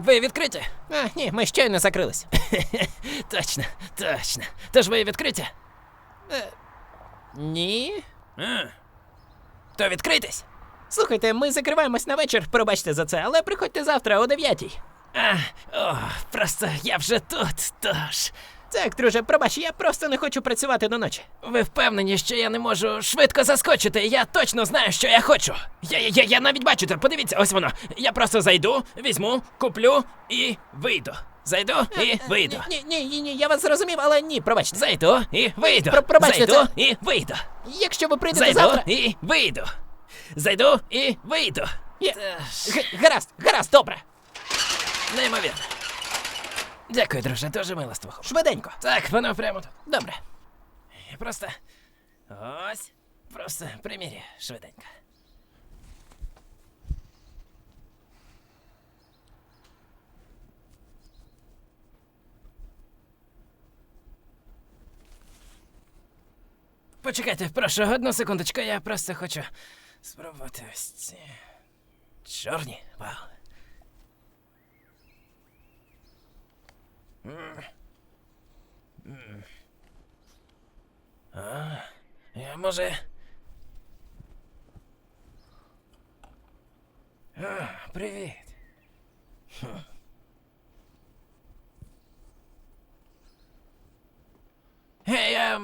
ви відкриті? А, ні, ми щойно закрились. точно, точно. Тож ви відкриті? Ні. А. То відкритись? Слухайте, ми закриваємось на вечір, пробачте за це, але приходьте завтра о 9 А, о, просто я вже тут, тож. Так, друже, пробач, я просто не хочу працювати до ночі. Ви впевнені, що я не можу швидко заскочити? Я точно знаю, що я хочу. Я, я, я навіть бачу це, подивіться, ось воно. Я просто зайду, візьму, куплю і вийду. Зайду і вийду. Ні, ні, ні, ні, я вас зрозумів, але ні, пробачте. Зайду і вийду. Про- пробачте, Зайду це- і вийду. Якщо ви прийдете Зайду завтра. і вийду. Зайду і вийду. Є- Г- гаразд, гаразд, добре. Неймовірно. Дякую, друже, дуже мило з твого. Швиденько. Так, воно прямо тут. Добре. Просто. Ось. Просто примірі швиденько. Почекайте, прошу, одну секундочку, я просто хочу спробувати ось ці. Чорні. Вау. А, я може. А, привіт. Хм. Гей, а,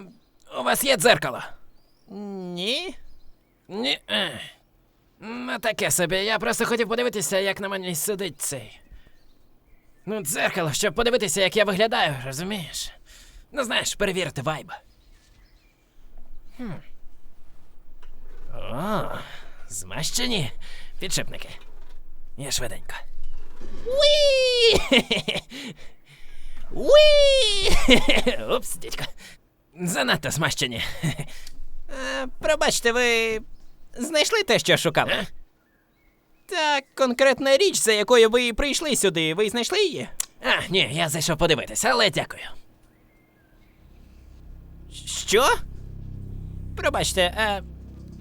у вас є дзеркало? Ні. Ні. е. Ну, таке собі. Я просто хотів подивитися, як на мені сидить цей. Ну, дзеркало, щоб подивитися, як я виглядаю, розумієш? Ну, знаєш, перевірити вайб. Хм. О, змащені підшипники. Я швиденько. Уі! Уі! Упс, дідько. Занадто змащені. Е, пробачте, ви знайшли те, що шукали? Е? Так, конкретна річ, за якою ви прийшли сюди, ви знайшли її? А, ні, я зайшов подивитися, але дякую. Що? Пробачте, е,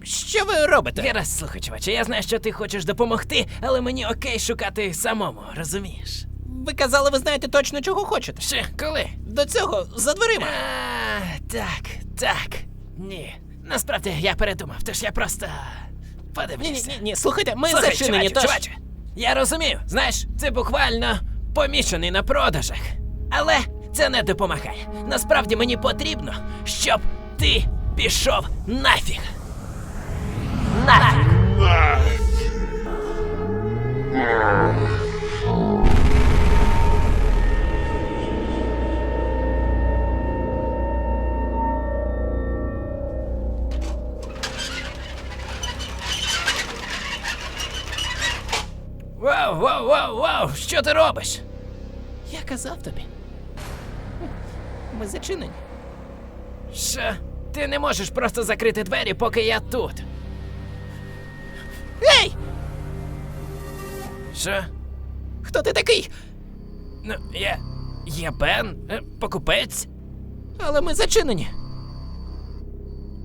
що ви робите? Гаразд, слухай, чуваче, я знаю, що ти хочеш допомогти, але мені окей шукати самому, розумієш? Ви казали, ви знаєте точно, чого хочете. Ще коли? До цього за дверима. А, так, так. Ні. Насправді я передумав, тож я просто Ні, подивлюся. ні, ні, ні, слухайте, ми Слухай, зачинені, чуваче, тож... чуваче, я розумію, знаєш, це буквально помішаний на продажах. Але це не допомагає. Насправді мені потрібно, щоб ти пішов нафіг. Нафіг. Вау, вау, вау, вау! Що ти робиш? Я казав тобі. Ми зачинені. Що? Ти не можеш просто закрити двері, поки я тут. Гей! Що? Хто ти такий? Ну, я. Я Бен, Е, покупець. Але ми зачинені.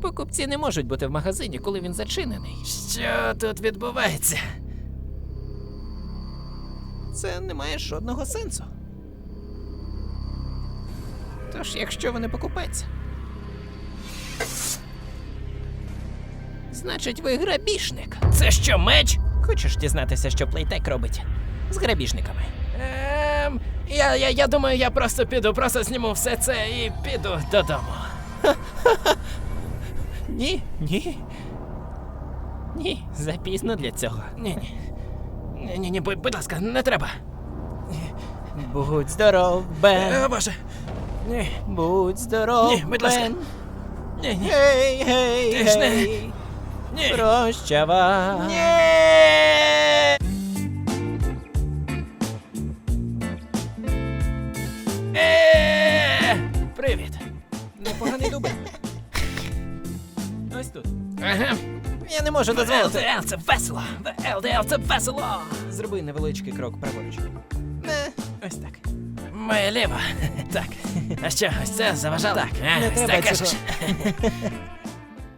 Покупці не можуть бути в магазині, коли він зачинений. Що тут відбувається? Це не має жодного сенсу. Тож, якщо ви не покупець. Значить, ви грабіжник. Це що, меч? Хочеш дізнатися, що плейтек робить з грабіжниками? Ем, я, я, я думаю, я просто піду, просто зніму все це і піду додому. Ні, ні. Ні, запізно для цього. Ні, ні. Ні, ні, ні, будь, будь ласка, не треба. Будь здоров, Е, Бен. О, Боже. Ні, Будь здоров, Ні, будь ласка. Бен. ні, ні. Гей, гей, Ти ж не- гей. Ні. Прощавай. Ні! Е, Привіт. Непоганий дубель. Ось тут. Ага. Я не можу дозволити. ЛДЛ це весело. ЛДЛ це весело. Зроби невеличкий крок праворуч. Не, ось так. Моє ліво. Так. А що, ось це заважало? Так. не ось треба так цього. кажеш.